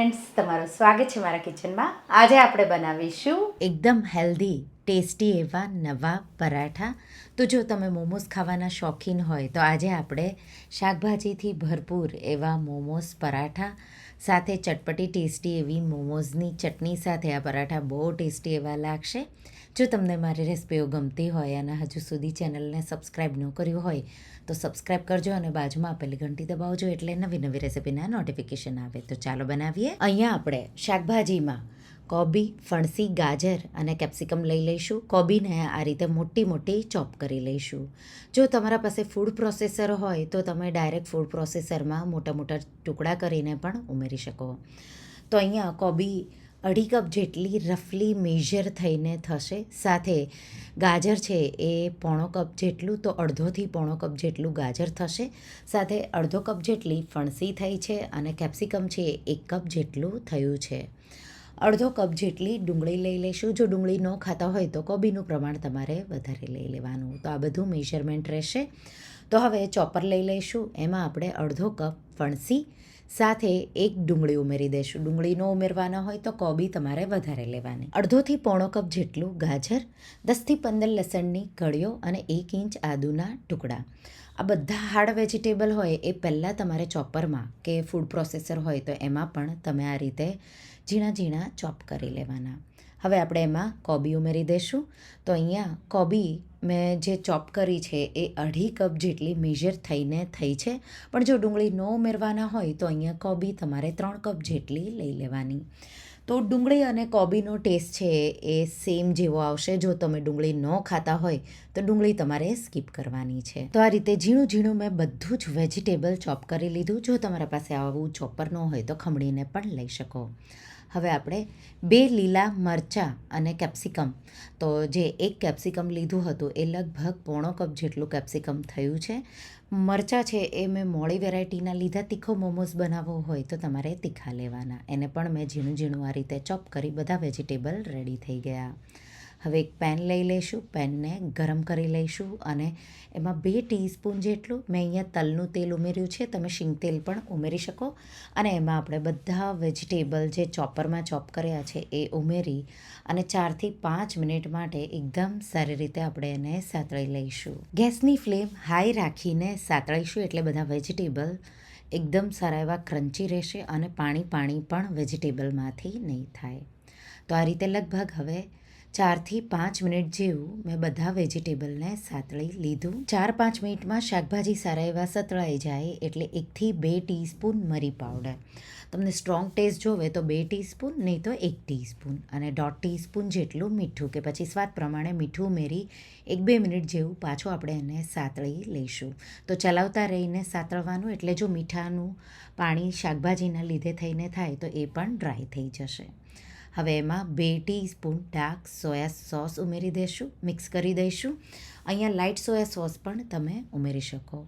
Friends તમારું સ્વાગત છે મારા કિચનમાં આજે આપણે બનાવીશું એકદમ હેલ્ધી ટેસ્ટી એવા નવા પરાઠા. તો જો તમે મોમોસ ખાવાના શોખીન હોય, તો આજે આપણે શાકભાજીથી ભરપૂર એવા મોમોસ પરાઠા, સાથે ચટપટી ટેસ્ટી એવી મોમોઝની ચટણી સાથે આ પરાઠા બહુ ટેસ્ટી એવા લાગશે. જો તમને મારી રેસિપીઓ ગમતી હોય અને હજુ સુધી ચેનલને સબસ્ક્રાઈબ ન કર્યું હોય, તો સબસ્ક્રાઈબ કરજો અને બાજુમાં આપેલી ઘંટી દબાવજો એટલે નવી નવી રેસિપીના નોટિફિકેશન આવે. તો ચાલો બનાવીએ. અહીંયા આપણે શાકભાજીમાં કોબી, ફણસી, ગાજર અને કેપ્સિકમ લઈ લઈશું. કોબીને આ રીતે મોટી મોટી ચોપ કરી લઈશું. જો તમારા પાસે ફૂડ પ્રોસેસર હોય, તો તમે ડાયરેક્ટ ફૂડ પ્રોસેસરમાં મોટા મોટા ટુકડા કરીને પણ ઉમેરી શકો. તો અહીંયા કોબી અઢી કપ જેટલી રફલી મેજર થઈને થશે. સાથે ગાજર છે એ પોણો કપ જેટલું, તો અડધોથી પોણો કપ જેટલું ગાજર થશે. સાથે અડધો કપ જેટલી ફણસી થઈ છે અને કેપ્સિકમ છે એક કપ જેટલું થયું છે. અડધો કપ જેટલી ડુંગળી લઈ લઈશું. જો ડુંગળી ન ખાતા હોય તો કોબીનું પ્રમાણ તમારે વધારે લઈ લેવાનું. તો આ બધું મેજરમેન્ટ રહેશે. તો હવે ચોપર લઈ લઈશું. એમાં આપણે અડધો કપ ફણસી સાથે એક ડુંગળી ઉમેરી દેશું. ડુંગળી ન ઉમેરવાના હોય તો કોબી તમારે વધારે લેવાની. અડધોથી પોણો કપ જેટલું ગાજર, દસથી પંદર લસણની કળીઓ અને એક ઇંચ આદુના ટુકડા. આ બધા હાર્ડ વેજીટેબલ હોય એ પહેલાં તમારે ચોપરમાં કે ફૂડ પ્રોસેસર હોય તો એમાં પણ તમે આ રીતે ઝીણા ઝીણા ચોપ કરી લેવાના. હવે આપણે એમાં કોબી ઉમેરી દઈશું તો અહીંયા કોબી મેં જે ચોપ કરી છે એ અઢી કપ જેટલી મેજર થઈને થઈ છે. પણ જો ડુંગળી ન ઉમેરવાના હોય તો અહીંયા કોબી તમારે ત્રણ કપ જેટલી લઈ લેવાની. તો ડુંગળી અને કોબીનો ટેસ્ટ છે એ સેમ જેવો આવશે. જો તમે ડુંગળી ન ખાતા હોય તો ડુંગળી તમારે સ્કીપ કરવાની છે. તો આ રીતે ઝીણું ઝીણું મેં બધું જ વેજીટેબલ ચોપ કરી લીધું. જો તમારા પાસે આવું ચોપર ન હોય તો ખમણીને પણ લઈ શકો. હવે આપણે બે લીલા મરચાં અને કેપ્સિકમ. તો જે એક કેપ્સિકમ લીધું હતું એ લગભગ પોણો કપ જેટલું કેપ્સિકમ થયું છે. મરચાં છે એ મેં મોડી વેરાયટીના લીધા. તીખો મોમોઝ બનાવવો હોય તો તમારે તીખા લેવાના. એને પણ મેં ઝીણું ઝીણું આ રીતે ચોપ કરી બધા વેજીટેબલ રેડી થઈ ગયા. હવે એક પેન લઈ લઈશું, પેનને ગરમ કરી લઈશું અને એમાં બે ટીસ્પૂન જેટલું મેં અહીંયા તલનું તેલ ઉમેર્યું છે, તમે શીંગ તેલ પણ ઉમેરી શકો. અને એમાં આપણે બધા વેજીટેબલ જે ચોપરમાં ચોપ કર્યા છે એ ઉમેરી અને ચારથી પાંચ મિનિટ માટે એકદમ સારી રીતે આપણે એને સાતળી લઈશું. ગેસની ફ્લેમ હાઈ રાખીને સાતળીશું એટલે બધા વેજીટેબલ એકદમ સારા એવા ક્રન્ચી રહેશે અને પાણી પાણી પણ વેજીટેબલમાંથી નહીં થાય. તો આ રીતે લગભગ હવે ચારથી પાંચ મિનિટ જેવું મેં બધા વેજીટેબલને સાતળી લીધું. ચાર પાંચ મિનિટમાં શાકભાજી સારા એવા સતળાઈ જાય એટલે એકથી બે ટીસ્પૂન મરી પાવડર. તમને સ્ટ્રોંગ ટેસ્ટ જોવે તો બે ટીસ્પૂન, નહીં તો એક ટીસ્પૂન અને દોઢ ટીસ્પૂન જેટલું મીઠું કે પછી સ્વાદ પ્રમાણે મીઠું ઉમેરી એક બે મિનિટ જેવું પાછું આપણે એને સાતળી લઈશું. તો ચલાવતા રહીને સાતળવાનું એટલે જો મીઠાનું પાણી શાકભાજીના લીધે થઈને થાય તો એ પણ ડ્રાય થઈ જશે. હવે એમાં બે ટીસ્પૂન ડાર્ક સોયા સોસ ઉમેરી દઈશું મિક્સ કરી દઈશું. અહીંયા લાઇટ સોયા સોસ પણ તમે ઉમેરી શકો.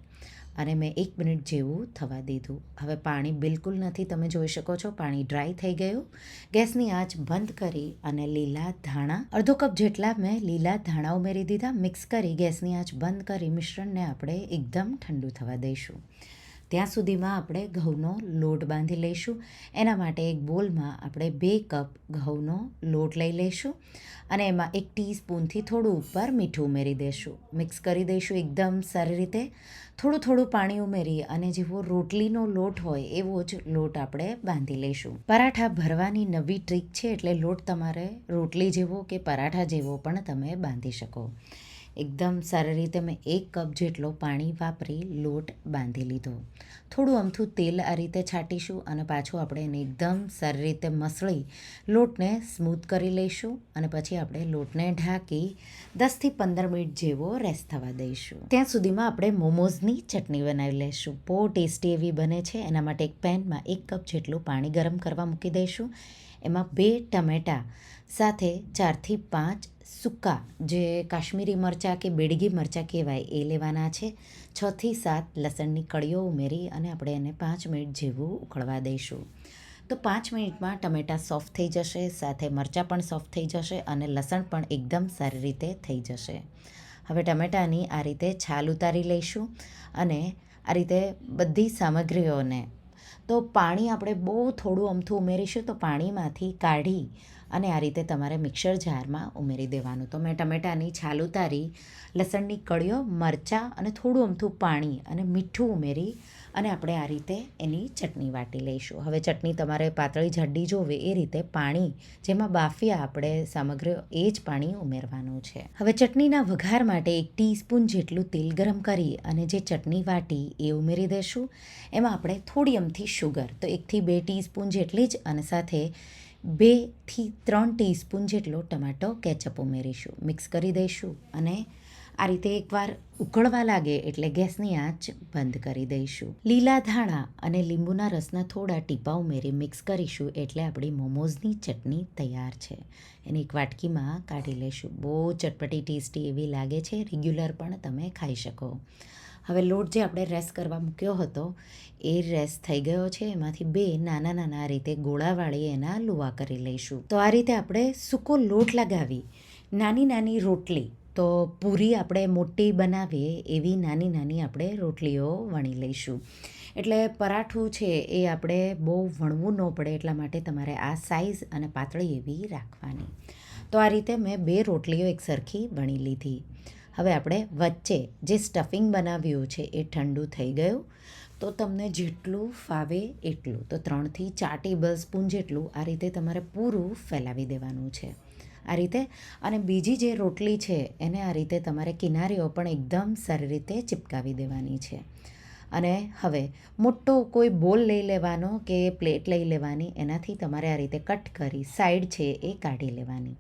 અને મેં એક મિનિટ જેવું થવા દીધું. હવે પાણી બિલકુલ નથી, તમે જોઈ શકો છો, પાણી ડ્રાય થઈ ગયું. ગેસની આંચ બંધ કરી અને લીલા ધાણા, અડધો કપ જેટલા મેં લીલા ધાણા ઉમેરી દીધા. મિક્સ કરી ગેસની આંચ બંધ કરી મિશ્રણને આપણે એકદમ ઠંડુ થવા દઈશું. ત્યાં સુધીમાં આપણે ઘઉંનો લોટ બાંધી લઈશું. એના માટે એક બોલમાં આપણે બે કપ ઘઉંનો લોટ લઈ લઈશું અને એમાં એક ટીસ્પૂનથી થોડું ઉપર મીઠું ઉમેરી દઈશું મિક્સ કરી દઈશું એકદમ સારી રીતે. થોડું થોડું પાણી ઉમેરી અને જેવો રોટલીનો લોટ હોય એવો જ લોટ આપણે બાંધી લઈશું. પરાઠા ભરવાની નવી ટ્રીક છે એટલે લોટ તમારે રોટલી જેવો કે પરાઠા જેવો પણ તમે બાંધી શકો. એકદમ સારી રીતે મેં એક કપ જેટલો પાણી વાપરી લોટ બાંધી લીધો. થોડું અમથું તેલ આ રીતે છાંટીશું અને પાછું આપણે એને એકદમ સારી રીતે મસળી લોટને સ્મૂથ કરી લઈશું અને પછી આપણે લોટને ઢાંકી દસથી પંદર મિનિટ જેવો રેસ્ટ થવા દઈશું. ત્યાં સુધીમાં આપણે મોમોઝની ચટણી બનાવી લઈશું. બહુ ટેસ્ટી એવી બને છે. એના માટે એક પેનમાં એક કપ જેટલું પાણી ગરમ કરવા મૂકી દઈશું. એમાં બે ટમેટાં સાથે ચારથી પાંચ સૂકા જે કાશ્મીરી મરચાં કે બેડગી મરચાં કહેવાય, એ લેવાના છે. છથી સાત લસણની કળીઓ ઉમેરી અને આપણે એને પાંચ મિનિટ જેવું ઉકળવા દઈશું. તો પાંચ મિનિટમાં ટમેટાં સોફ્ટ થઈ જશે, સાથે મરચાં પણ સોફ્ટ થઈ જશે અને લસણ પણ એકદમ સારી રીતે થઈ જશે. હવે ટમેટાની આ રીતે છાલ ઉતારી લઈશું અને આ રીતે બધી સામગ્રીઓને તો પાણી આપણે બહુ થોડું અમથું ઉમેરીશું તો પાણીમાંથી કાઢી અને આ રીતે તમારે મિક્સર જારમાં ઉમેરી દેવાનું. તો મેં ટમેટાની છાલ ઉતારી, લસણની કળીઓ, મરચાં અને થોડું અમથું પાણી અને મીઠું ઉમેરી અને આપણે આ રીતે એની ચટણી વાટી લઈશું. હવે ચટણી તમારે પાતળી જાડી જોવે, એ રીતે પાણી, જેમાં બાફિયા આપણે સામગ્રી એ જ પાણી ઉમેરવાનું છે. હવે ચટણીના વઘાર માટે એક ટીસ્પૂન જેટલું તેલ ગરમ કરી અને જે ચટણી વાટી એ ઉમેરી દઈશું એમાં આપણે થોડી અમથી શુગર તો એકથી બે ટીસ્પૂન જેટલી જ અને સાથે બેથી ત્રણ ટીસ્પૂન જેટલો ટમાટો, કેચઅપ ઉમેરીશું. મિક્સ કરી દઈશું અને આ રીતે એકવાર ઉકળવા લાગે એટલે ગેસની આંચ બંધ કરી દઈશું. લીલા ધાણા અને લીંબુના રસના થોડા ટીપા ઉમેરી મિક્સ કરીશું એટલે આપણી મોમોઝની ચટણી તૈયાર છે. એને એક વાટકીમાં કાઢી લઈશું બહુ ચટપટી ટેસ્ટી એવી લાગે છે, રેગ્યુલર પણ તમે ખાઈ શકો. હવે લોટ જે આપણે રેસ કરવા મૂક્યો હતો, એ રેસ થઈ ગયો છે. એમાંથી બે નાના નાના રીતે ગોળાવાળી એના લુવા કરી લઈશું. તો આ રીતે આપણે સૂકો લોટ લગાવી. નાની નાની રોટલી તો પૂરી આપણે મોટી બનાવીએ એવી નાની નાની આપણે રોટલીઓ વણી લઈશું. એટલે પરાઠું છે એ આપણે બહુ વણવું ન પડે એટલા માટે તમારે આ સાઈઝ અને પાતળી એવી રાખવાની. તો આ રીતે મેં બે રોટલીઓ એક સરખી વણી લીધી. હવે આપણે વચ્ચે જે સ્ટફિંગ બનાવ્યું છે એ ઠંડુ થઈ ગયું. તો તમને જેટલું ફાવે એટલું. તો ત્રણથી ચાર ટેબલ સ્પૂન જેટલું આ રીતે તમારે પૂરું ફેલાવી દેવાનું છે. આ રીતે. અને બીજી જે રોટલી છે, એને આ રીતે તમારે કિનારીઓ પણ એકદમ સારી રીતે ચિપકાવી દેવાની છે. અને હવે, મોટો કોઈ બોલ લઈ લેવાનો કે પ્લેટ લઈ લેવાની, એનાથી તમારે આ રીતે કટ કરી સાઈડ છે એ કાઢી લેવાની.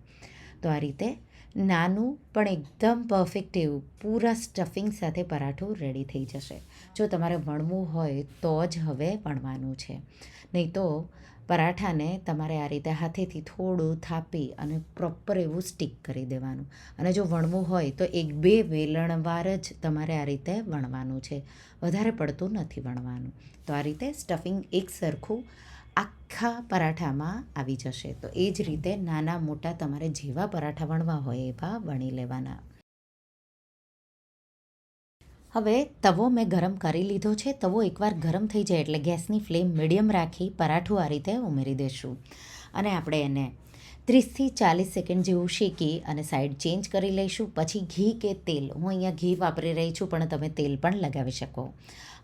તો આ રીતે નાનું પણ એકદમ પરફેક્ટ એવું પૂરા સ્ટફિંગ સાથે પરાઠું રેડી થઈ જશે. જો તમારે વણવું હોય તો જ હવે વણવાનું છે. નહીં તો પરાઠાને તમારે આ રીતે હાથેથી થોડું થાપી અને પ્રોપર એવું સ્ટીક કરી દેવાનું. અને જો વણવું હોય તો એક બે વેલણવાર જ તમારે આ રીતે વણવાનું છે. વધારે પડતું નથી વણવાનું. તો આ રીતે સ્ટફિંગ એક સરખું આખા પરાઠામાં આવી જશે. તો એ જ રીતે નાના મોટા તમારે જેવા પરાઠા વણવા હોય એવા વણી લેવાના. હવે તવો મેં ગરમ કરી લીધો છે. તવો એકવાર ગરમ થઈ જાય એટલે ગેસની ફ્લેમ મીડિયમ રાખી પરાઠું આ રીતે ઉમેરી દઈશું અને આપણે એને ત્રીસથી ચાલીસ સેકન્ડ જેવું શેકી અને સાઈડ ચેન્જ કરી લઈશું. પછી ઘી કે તેલ. હું અહીંયા ઘી વાપરી રહી છું, પણ તમે તેલ પણ લગાવી શકો.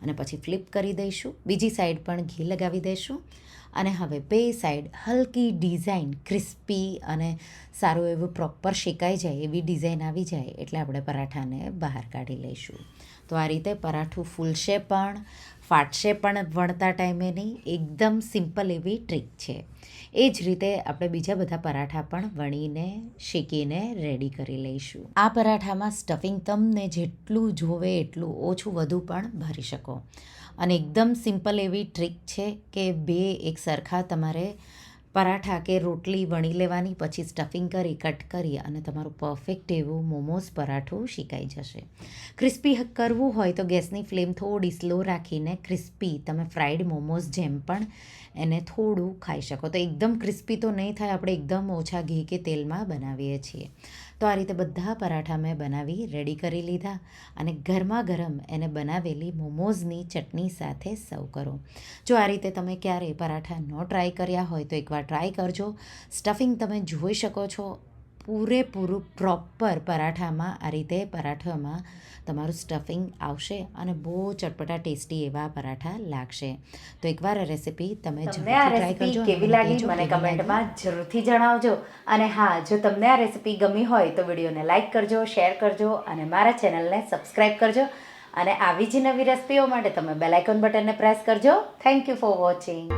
અને પછી ફ્લિપ કરી દઈશું. બીજી સાઈડ પણ ઘી લગાવી દઈશું. અને હવે બે સાઈડ હલકી ડિઝાઇન, ક્રિસ્પી અને સારું એવું પ્રોપર શેકાઈ જાય એવી ડિઝાઇન આવી જાય એટલે આપણે પરાઠાને બહાર કાઢી લઈશું. તો આ રીતે પરાઠું ફૂલશે પણ, ફાટશે પણ વણતા ટાઈમે નહીં. એકદમ સિમ્પલ એવી ટ્રીક છે. એ જ રીતે આપણે બીજા બધા પરાઠા પણ વણીને, શેકીને રેડી કરી લઈશું. આ પરાઠામાં સ્ટફિંગ તમને જેટલું જોવે એટલું ઓછું વધુ પણ ભરી શકો. અને એકદમ સિમ્પલ એવી ટ્રીક છે કે બે એક સરખા તમારે પરાઠા કે રોટલી વણી લેવાની, પછી સ્ટફિંગ કરી કટ કરી અને તમારું પરફેક્ટ એવું મોમોસ પરાઠું શીખાઈ જશે. ક્રિસ્પી કરવું હોય તો ગેસની ફ્લેમ થોડી સ્લો રાખીને ક્રિસ્પી તમે ફ્રાઈડ મોમોઝ જેમ પણ એને થોડું ખાઈ શકો. તો એકદમ ક્રિસ્પી તો નહીં થાય, આપણે એકદમ ઓછા ઘી કે તેલમાં બનાવીએ છીએ. તો આ રીતે બધા પરાઠા મેં બનાવી રેડી કરી લીધા અને ગરમા ગરમ એને બનાવેલી મોમોઝની ચટણી સાથે સર્વ કરો. જો આ રીતે તમે ક્યારેય પરાઠા ન ટ્રાય કર્યા હોય તો એકવાર ટ્રાય કરજો. સ્ટફિંગ તમે જોઈ શકો છો. પૂરેપૂરું પ્રોપર પરાઠામાં આ રીતે પરાઠામાં તમારું સ્ટફિંગ આવશે અને બહુ ચટપટા ટેસ્ટી એવા પરાઠા લાગશે. તો એકવાર આ રેસીપી તમે કરજો કેવી લાગી મને કમેન્ટમાં જરૂરથી જણાવજો. અને હા જો તમને આ રેસીપી ગમી હોય તો વિડીયોને લાઇક કરજો શેર કરજો અને મારા ચેનલને સબસ્ક્રાઈબ કરજો. અને આવી જ નવી રેસીપીઓ માટે તમે બેલાઇકોન બટનને પ્રેસ કરજો. Thank you for watching